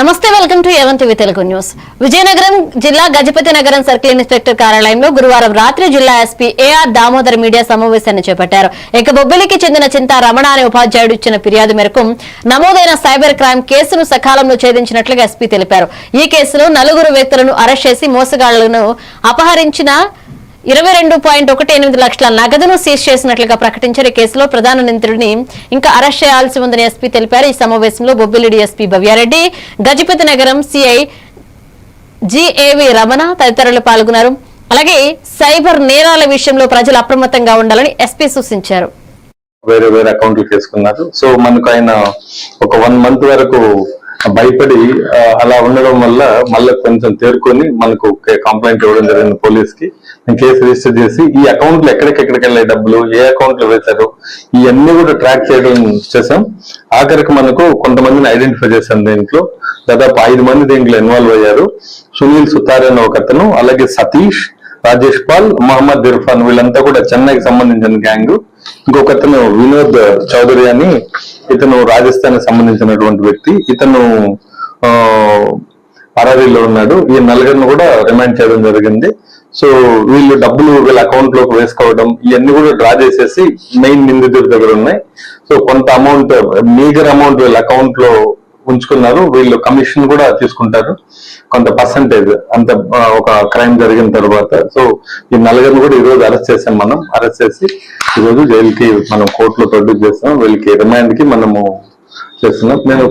నమస్తే welcome to A one Telugu news. Vizianagaram జిల్లా గజపతి నగరం సర్కిల్ ఇన్స్పెక్టర్ కార్యాలయంలో గురువారం రాత్రి జిల్లా ఎస్పీ ఏఆర్ దామోదర్ మీడియా సమావేశాన్ని చేపట్టారు. ఇక బొబ్బిలికి చెందిన చింతా రమణ అనే ఉపాధ్యాయుడు ఇచ్చిన ఫిర్యాదు మేరకు నమోదైన సైబర్ క్రైమ్ కేసును సకాలంలో ఛేదించినట్లుగా ఎస్పీ తెలిపారు. ఈ కేసులో నలుగురు వ్యక్తులను అరెస్ట్ చేసి మోసగాళ్ళను అపహరించిన ఇరవై రెండు పాయింట్ ఒకటి ఎనిమిది లక్షల నగదును సీజ్ చేసినట్లుగా ప్రకటించారు ఈ కేసులో ప్రధాన నిందితుడిని ఇంకా అరెస్ట్ చేయాల్సి ఉందని ఎస్పీ తెలిపారు. ఈ సమావేశంలో బొబ్బిలిడి ఎస్పీ భవ్యారెడ్డి గజపతి నగరం సిఐ జిఏవి రమణ తదితరులు పాల్గొన్నారు. అలాగే సైబర్ నేరాల విషయంలో ప్రజలు అప్రమత్తంగా ఉండాలని ఎస్పీ సూచించారు. వేరే వేరే అకౌంట్లు చేసుకున్నారు. సో మనకు ఆయన ఒక వన్ మంత్ వరకు భయపడి అలా ఉండడం వల్ల మళ్ళీ కొంచెం తేరుకొని మనకు కంప్లైంట్ ఇవ్వడం జరిగింది పోలీస్కి నేను కేసు రిజిస్టర్ చేసి ఈ అకౌంట్లు ఎక్కడికెక్కడికి వెళ్ళే డబ్బులు ఏ అకౌంట్లో వేశారు ఇవన్నీ కూడా ట్రాక్ చేయడం చేసాం ఆఖరికి మనకు కొంతమందిని ఐడెంటిఫై చేశాం దీంట్లో. దాదాపు ఐదు మంది దీంట్లో ఇన్వాల్వ్ అయ్యారు. సునీల్ సుతార్ అనే ఒక అతను అలాగే సతీష్ రాజేష్ పాల్ మహమ్మద్ ఇర్ఫాన్ వీళ్ళంతా కూడా చెన్నైకి సంబంధించిన గ్యాంగ్ ఇంకొకతను వినోద్ చౌదరి అని ఇతను రాజస్థాన్ సంబంధించినటువంటి వ్యక్తి ఇతను అరవీలో పరారీలో ఉన్నాడు. ఈ నలుగురిని కూడా రిమాండ్ చేయడం జరిగింది. సో వీళ్ళు డబ్బులు వీళ్ళ అకౌంట్లోకి వేసుకోవడం ఇవన్నీ కూడా డ్రా చేసేసి మెయిన్ నిందితుడి దగ్గర ఉన్నాయి. సో కొంత అమౌంట్ మీగర్ అమౌంట్ వీళ్ళ అకౌంట్లో ఉంచుకున్నారు వీళ్ళు కమిషన్ కూడా తీసుకుంటారు. కొంత పర్సంటేజ్ అంత ఒక క్రైమ్ జరిగిన తర్వాత. సో ఈ నలుగురిని కూడా ఈ రోజు అరెస్ట్ చేసాం మనం. అరెస్ట్ చేసి ఈ రోజు జైలుకి మనం కోర్టులో ప్రొడ్యూస్ చేస్తాం వీళ్ళకి రిమాండ్కి మనము చేస్తున్నాం. నేను